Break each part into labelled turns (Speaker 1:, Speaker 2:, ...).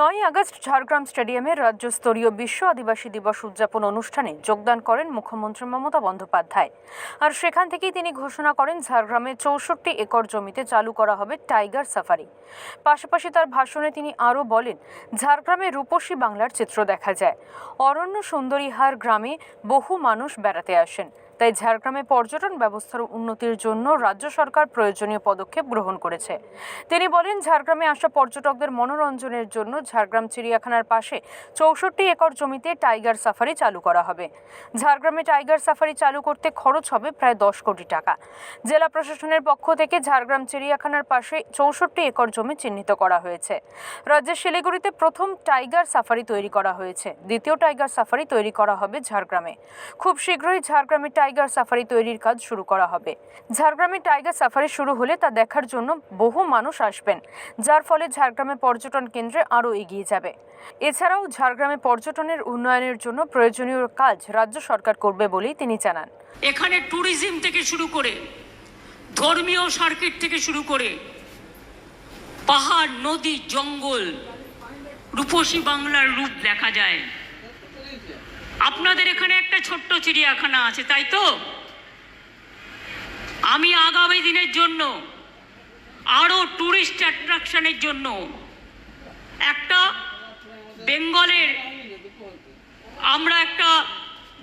Speaker 1: নয় আগস্ট ঝাড়গ্রাম স্টেডিয়ামে রাজ্যস্তরীয় বিশ্ব আদিবাসী দিবস উদযাপন অনুষ্ঠানে যোগদান করেন মুখ্যমন্ত্রী মমতা বন্দ্যোপাধ্যায়। আর সেখান থেকেই তিনি ঘোষণা করেন, ঝাড়গ্রামে চৌষট্টি একর জমিতে চালু করা হবে টাইগার সাফারি। পাশাপাশি তার ভাষণে তিনি আরও বলেন, ঝাড়গ্রামে রূপসী বাংলার চিত্র দেখা যায়। অরণ্য সুন্দরীহার গ্রামে বহু মানুষ বেড়াতে আসেন। তাই ঝাড়গ্রামে পর্যটন ব্যবস্থার উন্নতির জন্য রাজ্য সরকার প্রয়োজনীয় পদক্ষেপ গ্রহণ করেছে। তিনি বলেন, ঝাড়গ্রামে আসা পর্যটকদের মনোরঞ্জনের জন্য ঝাড়গ্রাম চিড়িয়াখানার পাশে চৌষট্টি একর জমিতে টাইগার সাফারি চালু করা হবে। ঝাড়গ্রামে টাইগার সাফারি চালু করতে খরচ হবে প্রায় দশ কোটি টাকা। জেলা প্রশাসনের পক্ষ থেকে ঝাড়গ্রাম চিড়িয়াখানার পাশে চৌষট্টি একর জমি চিহ্নিত করা হয়েছে। রাজ্যের শিলিগুড়িতে প্রথম টাইগার সাফারি তৈরি করা হয়েছে। দ্বিতীয় টাইগার সাফারি তৈরি করা হবে ঝাড়গ্রামে। খুব শীঘ্রই ঝাড়গ্রামে টাইগার সাফারি তৈরির কাজ শুরু করা হবে। ঝাড়গ্রামে টাইগার সাফারি শুরু হলে তা দেখার জন্য বহু মানুষ আসবেন। যার ফলে ঝাড়গ্রামে পর্যটন কেন্দ্রে আরও এগিয়ে যাবে। এছাড়াও ঝাড়গ্রামে পর্যটনের উন্নয়নের জন্য প্রয়োজনীয় কাজ রাজ্য সরকার করবে বলেই তিনি জানান।
Speaker 2: এখানে ট্যুরিজম থেকে শুরু করে, ধর্মীয় সার্কিট থেকে শুরু করে, পাহাড়, নদী, জঙ্গল, রূপসী বাংলার রূপ দেখা যায়। আপনাদের এখানে একটা ছোট্ট চিড়িয়াখানা আছে, তাই তো? আমি আগামী দিনের জন্য আরও ট্যুরিস্ট অ্যাট্রাকশনের জন্য একটা বেঙ্গলের আমরা একটা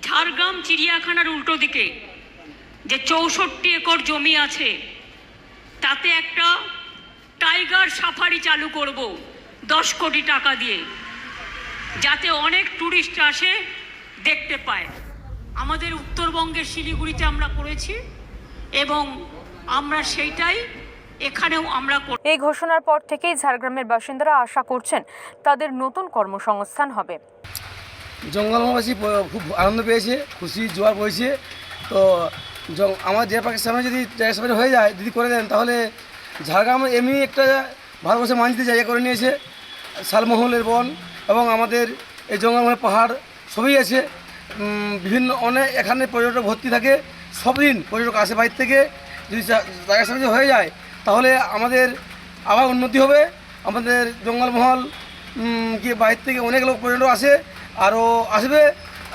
Speaker 2: ঝাড়গ্রাম চিড়িয়াখানার উল্টো দিকে যে চৌষট্টি একর জমি আছে, তাতে একটা টাইগার সাফারি চালু করব দশ কোটি টাকা দিয়ে, যাতে অনেক ট্যুরিস্ট আসে দেখতে পায়। আমাদের উত্তরবঙ্গের শিলিগুড়িতে আমরা করেছি এবং আমরা সেইটাই এখানেও আমরা
Speaker 1: এই ঘোষণার পর থেকেই ঝাড়গ্রামের বাসিন্দারা আশা করছেন তাদের নতুন কর্মসংস্থান হবে।
Speaker 3: জঙ্গলমবাসী প- খুব আনন্দ পেয়েছে খুশি জোয়ার বইছে। তো আমার যে পাখির সামনে যদি সামনে হয়ে যায় যদি করে দেন তাহলে ঝাড়গ্রাম এমনি একটা ভারতবর্ষের মানচিত্রে জায়গা করে নিয়েছে শালমহলের বন এবং আমাদের এই জঙ্গলমহলের পাহাড় সবই আছে। বিভিন্ন অনেক এখানে পর্যটক ভর্তি থাকে। সব দিন পর্যটক আসে বাইরে থেকে। যদি জায়গা সামনে হয়ে যায় তাহলে আমাদের আবার উন্নতি হবে। আমাদের জঙ্গলমহল কি বাইরে থেকে অনেক লোক পর্যটক আসে আরও আসবে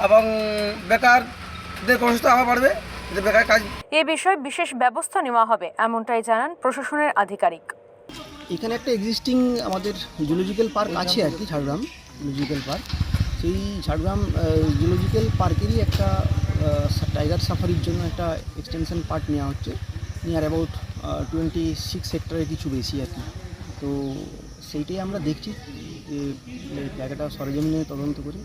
Speaker 3: এবং বেকারদের কর্মসংস্থান আবার বাড়বে বেকার কাজ
Speaker 1: এ বিষয়ে বিশেষ ব্যবস্থা নেওয়া হবে এমনটাই জানান প্রশাসনের আধিকারিক।
Speaker 4: এখানে একটা এক্সিস্টিং আমাদের জুলজিক্যাল পার্ক আছে আর কি ঝাড়গ্রাম জুলজিক্যাল পার্ক সেই ঝাড়গ্রাম জুলজিক্যাল পার্কেরই একটা টাইগার সাফারির জন্য একটা এক্সটেনশন পার্ট নেওয়া হচ্ছে। নিয়ার অ্যাবাউট টোয়েন্টি সিক্স সেক্টরের কিছু বেশি আর কি। তো সেইটাই আমরা দেখছি। যে জায়গাটা সরজমিনে তদন্ত করি।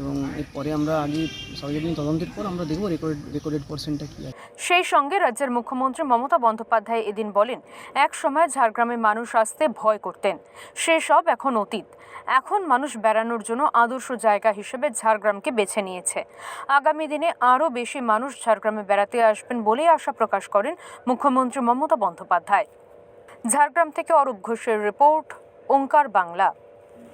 Speaker 4: এবং এরপরে আমরা আগে সরজমিনে তদন্তের পর আমরা দেখব রেকর্ড রেকর্ডেড পার্সেন্টটা কী আছে।
Speaker 1: সেই সঙ্গে রাজ্যের মুখ্যমন্ত্রী মমতা বন্দ্যোপাধ্যায় এদিন বলেন, এক সময় ঝাড়গ্রামে মানুষ আসতে ভয় করতেন সেসব এখন অতীত। এখন মানুষ বেড়ানোর জন্য আদর্শ জায়গা হিসেবে ঝাড়গ্রামকে বেছে নিয়েছে। আগামী দিনে আরও বেশি মানুষ ঝাড়গ্রামে বেড়াতে আসবেন বলেই আশা প্রকাশ করেন মুখ্যমন্ত্রী মমতা বন্দ্যোপাধ্যায়। ঝাড়গ্রাম থেকে অরূপ ঘোষের রিপোর্ট, ওঙ্কার বাংলা।